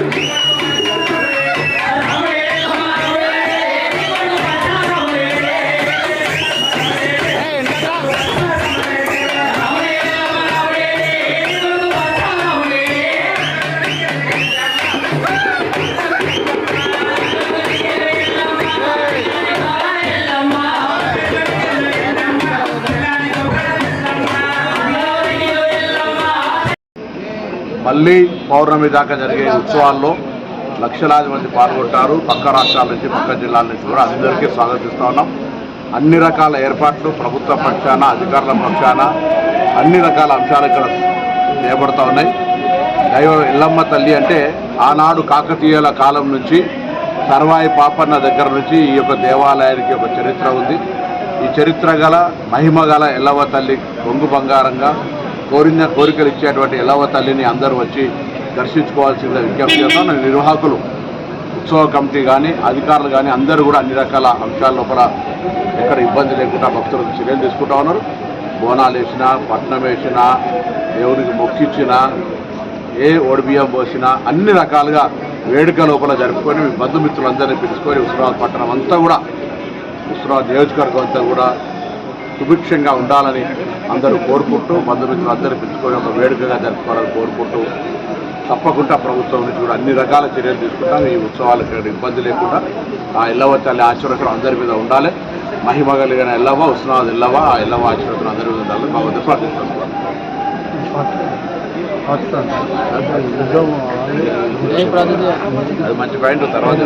Thank you. మళ్ళీ పౌర్ణమి దాకా జరిగే ఉత్సవాల్లో లక్షలాది మంది పాల్గొంటారు. పక్క రాష్ట్రాల నుంచి పక్క జిల్లాల నుంచి కూడా అందరికీ స్వాగతిస్తూ ఉన్నాం. అన్ని రకాల ఏర్పాట్లు ప్రభుత్వ పక్షాన అధికారుల పక్షాన అన్ని రకాల అంశాలు ఇక్కడ చేయబడతా ఉన్నాయి. దైవ ఎల్లమ్మ తల్లి అంటే ఆనాడు కాకతీయుల కాలం నుంచి సర్వాయి పాపన్న దగ్గర నుంచి ఈ యొక్క దేవాలయానికి ఒక చరిత్ర ఉంది. ఈ చరిత్ర గల మహిమ గల ఎల్లవ తల్లి కొంగు బంగారంగా కోరిన కోరికలు ఇచ్చేటువంటి ఎలవ తల్లిని అందరూ వచ్చి దర్శించుకోవాల్సిందిగా విజ్ఞప్తి చేస్తాను నిర్వాహకులు ఉత్సవ కమిటీ కానీ అధికారులు కానీ అందరూ కూడా అన్ని రకాల అంశాల లోపల ఎక్కడ ఇబ్బంది లేకుండా భక్తులకు చర్యలు తీసుకుంటా ఉన్నారు. బోనాలు వేసినా పట్నం వేసినా దేవునికి మొక్కిచ్చినా ఏ ఒడిబియ్యం పోసినా అన్ని రకాలుగా వేడుక లోపల జరుపుకొని మీ బంధుమిత్రులందరినీ పిలుచుకొని ఉస్మానాబాద్ పట్టణం అంతా కూడా ఉస్మానాబాద్ నియోజకవర్గం అంతా కూడా సుభిక్షంగా ఉండాలని అందరూ కోరుకుంటూ బంధుమిత్రులు అందరూ పిలుచుకొని ఒక వేడుకగా జరుపుకోవాలని కోరుకుంటూ తప్పకుండా ప్రభుత్వం నుంచి కూడా అన్ని రకాల చర్యలు తీసుకుంటాం. ఈ ఉత్సవాలకు ఇబ్బంది లేకుండా ఆ ఎల్లవ తల్లి ఆశీర్వచనం అందరి మీద ఉండాలి. మహిమ కలిగిన ఎల్లవ ఉస్మానాబాద్ ఎల్లవ ఆ ఎల్లవ ఆశీర్వచనం అందరి మీద ఉండాలని భగవంతుడు ప్రార్థిస్తున్నాం. అది మంచి పాయింట్ తర్వాత